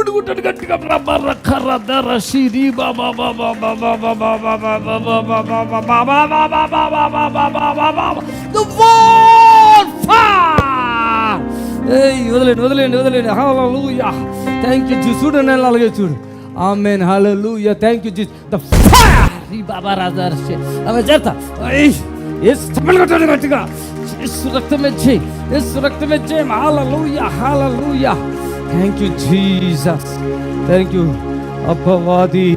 ఇప్పుడు కొట్టాడు గట్టిగా వదిలేండి వదిలేండి వదిలేండి హలూయా థ్యాంక్ యూ జీ చూడండి అలాగే చూడు ఆమె hallelujah thank you ji the fire Baba Raja అవి చేస్తా ఎస్ తమిళ కొట్టాడు గట్టిగా ఎస్ రక్తం వచ్చే ఎస్ రక్తం వచ్చే hallelujah hallelujah thank you Jesus thank you అపవాది.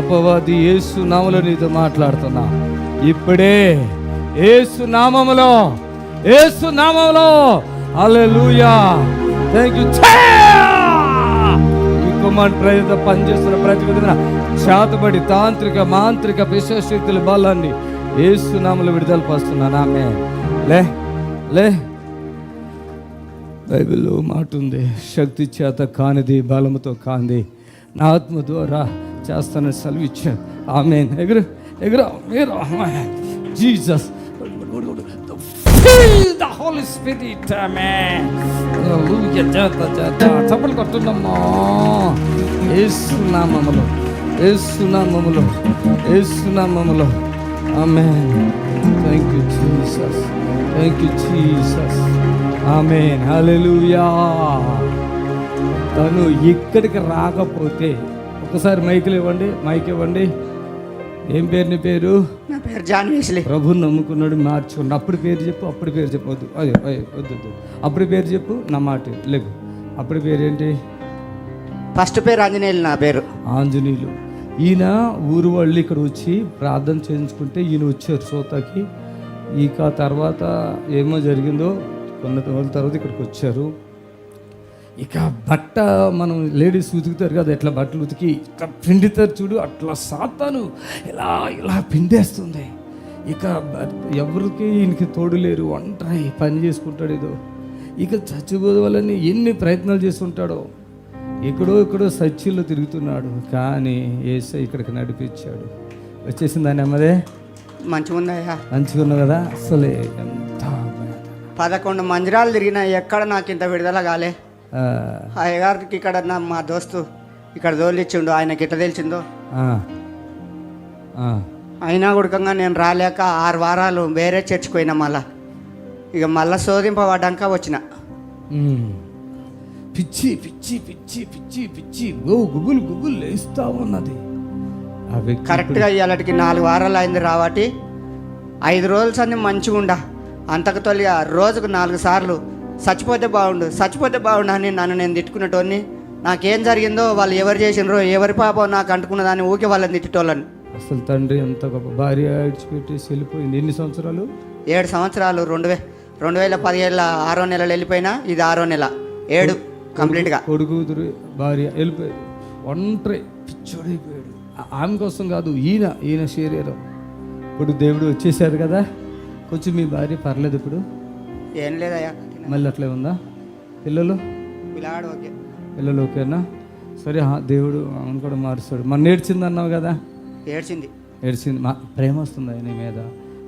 అపవాది ఏసు నామలో నీతో మాట్లాడుతున్నా. ఇప్పుడే యేసు నామములో ఏసు నామములో. అలెలుయా థ్యాంక్ యూ ఈ కుమార్ ప్రజలతో పనిచేస్తున్న ప్రతి విధంగా చేతబడి తాంత్రిక మాంత్రిక విశ్వశక్తుల బలాన్ని యేసు నామములో విడుదల పరుస్తున్నాను ఆమె లే లే. బైబిల్లో మాట ఉంది. శక్తి చేత కానిది బలముతో కాంది నా ఆత్మ ద్వారా చేస్తానని సెలవిచ్చా ఆమె ఎగురు ఎగురు మీరు Jesus. The holy spirit amen hallelujah చేత చప్పలు కొట్టున్నమ్మా యేసు నామములో యేసు amen thank you Jesus thank you Jesus amen hallelujah తను ఇక్కడికి రాకపోతే ఒకసారి మైకులు ఇవ్వండి మైక్ ఇవ్వండి. ఏం పేరు నీ పేరు? నా పేరు జాన్ వేస్లీ ప్రభుని నమ్ముకున్నాడు మార్చుకోండి అప్పుడు పేరు చెప్పు అప్పుడు పేరు చెప్పు. వద్దు అదే వద్దు వద్దు. అప్పుడు పేరు చెప్పు నా మాట లేవు అప్పుడు పేరు ఏంటి ఫస్ట్ పేరు ఆంజనేయులు నా పేరు. ఆంజనేయులు. ఈయన ఊరు వాళ్ళు ఇక్కడ వచ్చి ప్రార్థన చేయించుకుంటే ఈయన వచ్చారు సోతాకి ఇక తర్వాత ఏమో జరిగిందో కొన్న రోజుల తర్వాత ఇక్కడికి వచ్చారు. ఇక బట్ట మనం లేడీస్ ఉతుకుతారు కదా ఎట్లా బట్టలు ఉతికి ఇట్లా పిండితారు చూడు అట్లా సాతాను ఇలా ఇలా పిండేస్తుంది. ఇక ఎవరికి ఈయనకి తోడు లేరు ఒంటరి పని చేసుకుంటాడు ఏదో. ఇక చచ్చిపోవాలని ఎన్ని ప్రయత్నాలు చేస్తుంటాడో. ఎక్కడో ఎక్కడో సచ్చిల్లో తిరుగుతున్నాడు. కానీ ఏసై ఇక్కడికి నడిపించాడు. వచ్చేసిందా నెమ్మదే మంచిగా ఉందయ్యా మంచిగా ఉన్నావు కదా? అసలే ఎంత. పదకొండు మందిరాలు తిరిగినా ఎక్కడ నాకు ఇంత విడుదల కాలే. అయ్యగారికి ఇక్కడ నా మా దోస్తు ఇక్కడ తోలిచ్చిండు ఆయనకి ఎట్లా తెలిసిందో. అయినా గుడకంగా నేను రాలేక ఆరు వారాలు వేరే చర్చికి పోయినా మళ్ళా. ఇక మళ్ళా శోధింపబడ్డాక వచ్చిన. పిచ్చి పిచ్చి పిచ్చి పిచ్చి పిచ్చి ఓ గుబులు గుబులు లేస్తా ఉన్నది. వ్యక్తి కరెక్ట్గా ఇవాళకి నాలుగు వారాలు అయింది రావటి ఐదు రోజుల సంది మంచిగా ఉండా. అంతకు తొలిగా రోజుకు నాలుగు సార్లు చచ్చిపోతే బాగుండు చచ్చిపోతే బాగుండు అని నన్ను నేను తిట్టుకునేటోని నాకేం జరిగిందో వాళ్ళు ఎవరు చేసినరో ఎవరి పాపం నాకు అంటుకున్నదాన్ని ఊకే వాళ్ళని తిట్టేటోళ్ళని. అసలు తండ్రి ఎంత గొప్ప భార్య విడిచిపెట్టేసి వెళ్ళిపోయింది. ఎన్ని సంవత్సరాలు? ఏడు సంవత్సరాలు రెండు వే రెండు వేల పదిహేళ్ళ ఆరో నెలలు వెళ్ళిపోయినా ఇది ఆరో నెల. ఏడు. కంప్లీట్గా. కొడుకు భార్య వెళ్ళిపోయాడు ఒంటరి పిచ్చోడైపోయాడు. ఆమె కోసం కాదు ఈయన ఈయన శరీరం. ఇప్పుడు దేవుడు వచ్చేసారు కదా కొంచెం మీ భార్య పర్లేదు ఇప్పుడు. ఏం లేదయ్యా మళ్ళీ అట్లే ఉందా? పిల్లలు? పిల్లాడు ఓకే. పిల్లలు ఓకేనా? సరే దేవుడు ఆమెను కూడా మారుస్తాడు. మన నేర్చింది అన్నావు కదా? ఏడ్చింది. ఏడ్చింది. మా ప్రేమ వస్తుంది నీ మీద.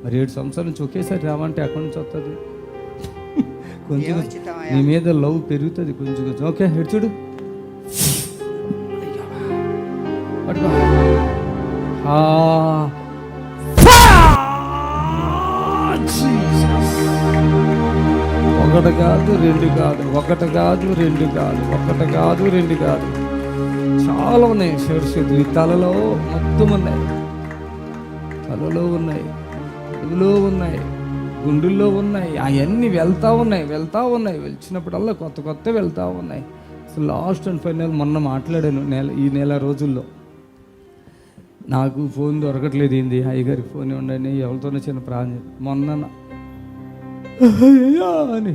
మరి ఏడు సంవత్సరాల నుంచి ఒకేసారి రావంటే ఎక్కడి నుంచి వస్తుంది కొంచెం? నీ మీద లవ్ పెరుగుతుంది కొంచెం కొంచెం. ఓకే ఎడు చూడు. పట్టుకో. ఒకటి కాదు రెండు కాదు. ఒకటి కాదు రెండు కాదు. ఒకటి కాదు రెండు కాదు. చాలా ఉన్నాయి శీర్షకులు ఈ తలలో మొత్తం ఉన్నాయి. తలలో ఉన్నాయి. చెవులో ఉన్నాయి. గుండెల్లో ఉన్నాయి. అవన్నీ వెళ్తూ ఉన్నాయి వెళ్తూ ఉన్నాయి. వెలిచినప్పుడల్లా కొత్త కొత్త వెళ్తూ ఉన్నాయి. అసలు లాస్ట్ అండ్ ఫైనల్ మొన్న మాట్లాడాను నెల ఈ నెల రోజుల్లో. నాకు ఫోన్ దొరకట్లేదు ఏంది? అయ్యగారికి ఫోన్ ఉండండి ఎవరితోనో చిన్న ప్రాణం మొన్న అయ్యా అని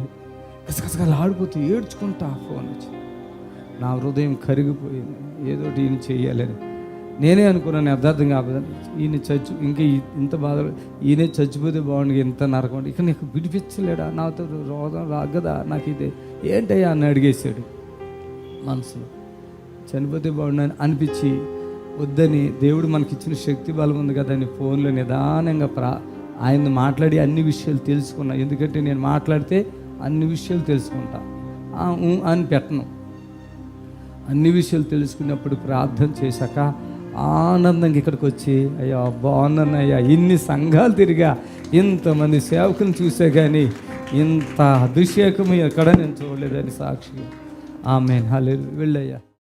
కసకసగా ఆడిపోతూ ఏడ్చుకుంటా ఫోన్ వచ్చి. నా హృదయం కరిగిపోయింది. ఏదో ఈయన చేయాలని నేనే అనుకున్నాను యథార్థం కాదు ఈయన చచ్చి ఇంకా ఇంత బాధ ఈయనే చచ్చిపోతే బాగుండు ఇంత నరకం ఇక నీకు విడిపించలేడా? నాతో రోగం రాగదా? నాకు ఇది ఏంటయ్యా అని అడిగేశాడు మనసులో. చనిపోతే బాగుండని అనిపించి వద్దని దేవుడు మనకిచ్చిన శక్తి బలం ఉంది కదా అని ఫోన్లో నిదానంగా ప్రా ఆయన మాట్లాడి అన్ని విషయాలు తెలుసుకున్నా. ఎందుకంటే నేను మాట్లాడితే అన్ని విషయాలు తెలుసుకుంటా. ఊ అని పెట్టను. అన్ని విషయాలు తెలుసుకున్నప్పుడు ప్రార్థన చేశాక ఆనందంగా ఇక్కడికి వచ్చి అయ్యా బాగున్నానయ్యా ఇన్ని సంఘాలు తిరిగా ఇంతమంది సేవకులను చూసే కానీ ఇంత అభిషేకం ఎక్కడ నేను చూడలేదని సాక్షి ఆమె హలే వెళ్ళయ్యా.